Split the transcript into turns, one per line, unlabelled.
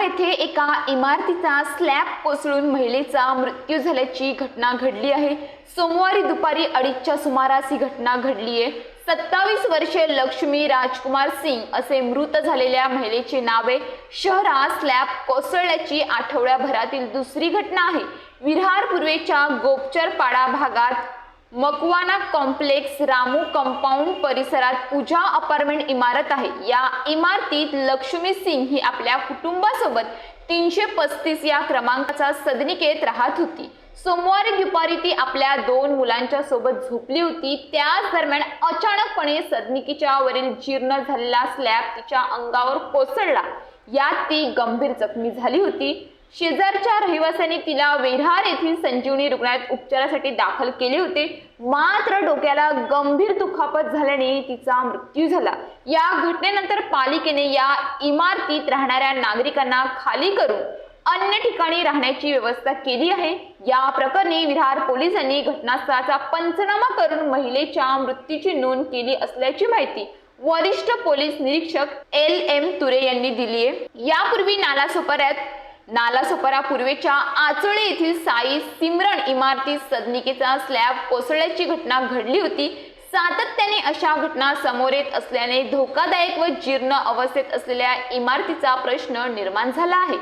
येथे एका इमारतीचा स्लॅब कोसळून महिलेचा मृत्यू झाल्याची घटना घडली आहे. सोमवारी दुपारी अडीचच्या सुमारास ही घटना घडली आहे. सत्तावीस वर्षे लक्ष्मी राजकुमार सिंग असे मृत झालेल्या महिलेचे नावे शहरात स्लॅब कोसळल्याची आठवड्याभरातील दुसरी घटना आहे. विरार पूर्वेच्या गोपचरपाडा भागात मकवाना कॉम्प्लेक्स रामू कंपाऊंड परिसरात पूजा अपार्टमेंट इमारत आहे. या इमारतीत लक्ष्मी सिंग ही आपल्या कुटुंबासोबत तीनशे पस्तीस या क्रमांकाचा सदनिकेत राहत होती. सोमवारी दुपारी ती आपल्या दोन मुलांच्या सोबत झोपली होती. त्याच दरम्यान अचानकपणे सदनिकेच्या वरील जीर्ण झालेला स्लॅब तिच्या अंगावर कोसळला. यात ती गंभीर जखमी झाली होती. शेजारच्या रहिवाशांनी तिला वेऱ्हार येथील संजीवनी रुग्णालयात उपचारासाठी दाखल केले होते. मात्र डोक्याला गंभीर दुखापत झाल्याने तिचा मृत्यू झाला. या घटनेनंतर पालिकेने या इमारतीत राहणाऱ्या नागरिकांना खाली करून अन्य ठिकाणी राहण्याची व्यवस्था केली आहे. या प्रकरणी विरार पोलिसांनी घटनास्थळाचा पंचनामा करून महिलेच्या मृत्यूची नोंद केली असल्याची माहिती वरिष्ठ पोलीस निरीक्षक एल एम तुरे यांनी दिली आहे. यापूर्वी नालासोपाऱ्यात नालासोपारा पूर्वेच्या आचोळे येथील साई सिमरण इमारतीत सदनिकेचा स्लॅब कोसळल्याची घटना घडली होती. सातत्याने अशा घटना समोर येत असल्याने धोकादायक व जीर्ण अवस्थेत असलेल्या इमारतीचा प्रश्न निर्माण झाला आहे.